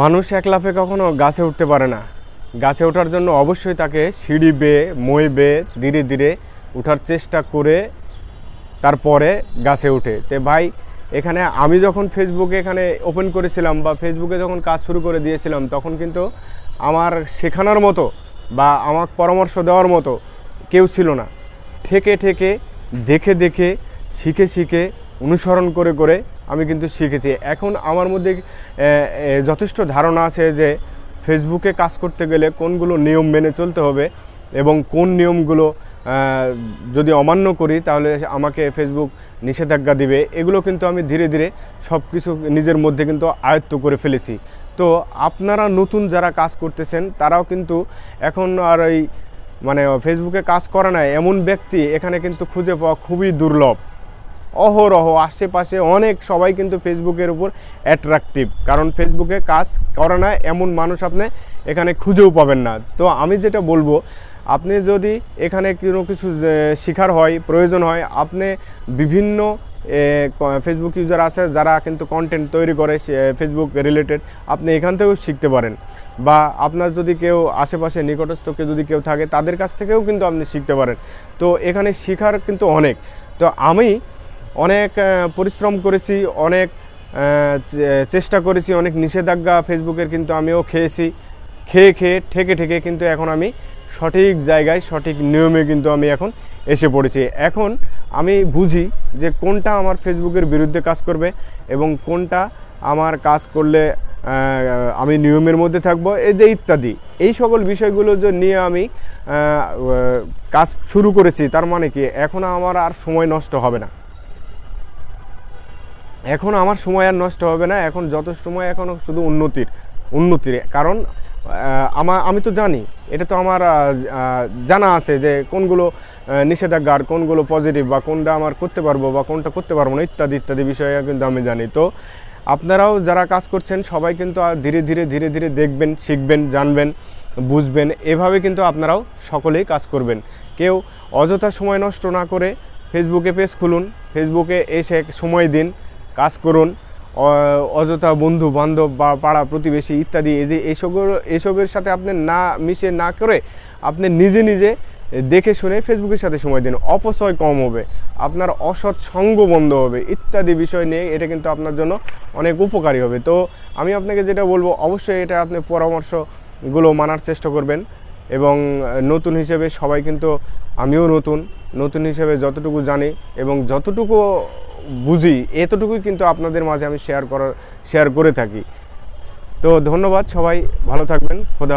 মানুষ এক লাফে কখনো গাছে উঠতে পারে না। গাছে ওঠার জন্য অবশ্যই তাকে সিঁড়ি বেয়ে, মই বেয়ে, ধীরে ধীরে ওঠার চেষ্টা করে তারপরে গাছে উঠে। তে ভাই, এখানে আমি যখন ফেসবুকে এখানে ওপেন করেছিলাম বা ফেসবুকে যখন কাজ শুরু করে দিয়েছিলাম, তখন কিন্তু আমার শেখানোর মতো বা আমার পরামর্শ দেওয়ার মতো কেউ ছিল না। ঠেকে ঠেকে, দেখে দেখে শিখে শিখে, অনুসরণ করে করে আমি কিন্তু শিখেছি। এখন আমার মধ্যে যথেষ্ট ধারণা আছে যে ফেসবুকে কাজ করতে গেলে কোনগুলো নিয়ম মেনে চলতে হবে এবং কোন নিয়মগুলো যদি অমান্য করি তাহলে আমাকে ফেসবুক নিষেধাজ্ঞা দিবে। এগুলো কিন্তু আমি ধীরে ধীরে সব কিছু নিজের মধ্যে কিন্তু আয়ত্ত করে ফেলেছি। তো আপনারা নতুন যারা কাজ করতেছেন, তারাও কিন্তু এখন আর ওই মানে ফেসবুকে কাজ করে না, এমন ব্যক্তি এখানে কিন্তু খুঁজে পাওয়া খুবই দুর্লভ। অহরহ আশেপাশে অনেক সবাই কিন্তু ফেসবুকের উপর অ্যাট্রাকটিভ কারণ ফেসবুকে কাজ করে না, এমন মানুষ আপনি এখানে খুঁজেও পাবেন না। তো আমি যেটা বলব, আপনি যদি এখানে কোনো কিছু শেখার হয়, প্রয়োজন হয়, আপনি বিভিন্ন ফেসবুক ইউজার আছে যারা কিন্তু কন্টেন্ট তৈরি করে ফেসবুক রিলেটেড আপনি এখান থেকেও শিখতে পারেন। বা আপনার যদি কেউ আশেপাশে নিকটস্থ কেউ যদি কেউ থাকে, তাদের কাছ থেকেও কিন্তু আপনি শিখতে পারেন। তো এখানে শেখার কিন্তু অনেক। তো আমি অনেক পরিশ্রম করেছি, অনেক চেষ্টা করেছি, অনেক নিষেধাজ্ঞা ফেসবুকের কিন্তু আমিও খেয়েছি। খেয়ে খেয়ে, ঠেকে ঠেকে কিন্তু এখন আমি সঠিক জায়গায়, সঠিক নিয়মে কিন্তু আমি এখন এসে পড়েছি। এখন আমি বুঝি যে কোনটা আমার ফেসবুকের বিরুদ্ধে কাজ করবে এবং কোনটা আমার কাজ করলে আমি নিয়মের মধ্যে থাকব, এই যে ইত্যাদি। এই সকল বিষয়গুলো যে নিয়ে আমি কাজ শুরু করেছি, তার মানে কি? এখন আমার আর সময় নষ্ট হবে না। এখন আমার সময় আর নষ্ট হবে না, এখন যত সময় এখন শুধু উন্নতির উন্নতির। কারণ আমার আমি তো জানি, এটা তো আমার জানা আছে যে কোনগুলো নিষেধাজ্ঞার, কোনগুলো পজিটিভ বা কোনটা আমার করতে পারব বা কোনটা করতে পারব না, ইত্যাদি ইত্যাদি বিষয়ে কিন্তু আমি জানি। তো আপনারাও যারা কাজ করছেন, সবাই কিন্তু ধীরে ধীরে ধীরে ধীরে দেখবেন, শিখবেন, জানবেন, বুঝবেন। এভাবে কিন্তু আপনারাও সকলেই কাজ করবেন। কেউ অযথা সময় নষ্ট না করে ফেসবুকে পেজ খুলুন। ফেসবুকে এসে সময় দিন। কাজ করুন অযথা বন্ধু, বান্ধব বা পাড়া প্রতিবেশী ইত্যাদি এদের এসবের এসবের সাথে আপনি না মিশে না করে আপনি নিজে নিজে দেখে শুনে ফেসবুকের সাথে সময় দিন। অপচয় কম হবে, আপনার অসৎ সঙ্গ বন্ধ হবে, ইত্যাদি বিষয় নিয়ে এটা কিন্তু আপনার জন্য অনেক উপকারী হবে। তো আমি আপনাকে যেটা বলব, অবশ্যই এটা আপনি পরামর্শগুলো মানার চেষ্টা করবেন এবং নতুন হিসেবে সবাই কিন্তু, আমিও নতুন নতুন হিসেবে যতটুকু জানি এবং যতটুকু বুঝি, এতটুকুই কিন্তু আপনাদের মাঝে আমি শেয়ার করার শেয়ার করে থাকি। তো ধন্যবাদ সবাই, ভালো থাকবেন, খোদা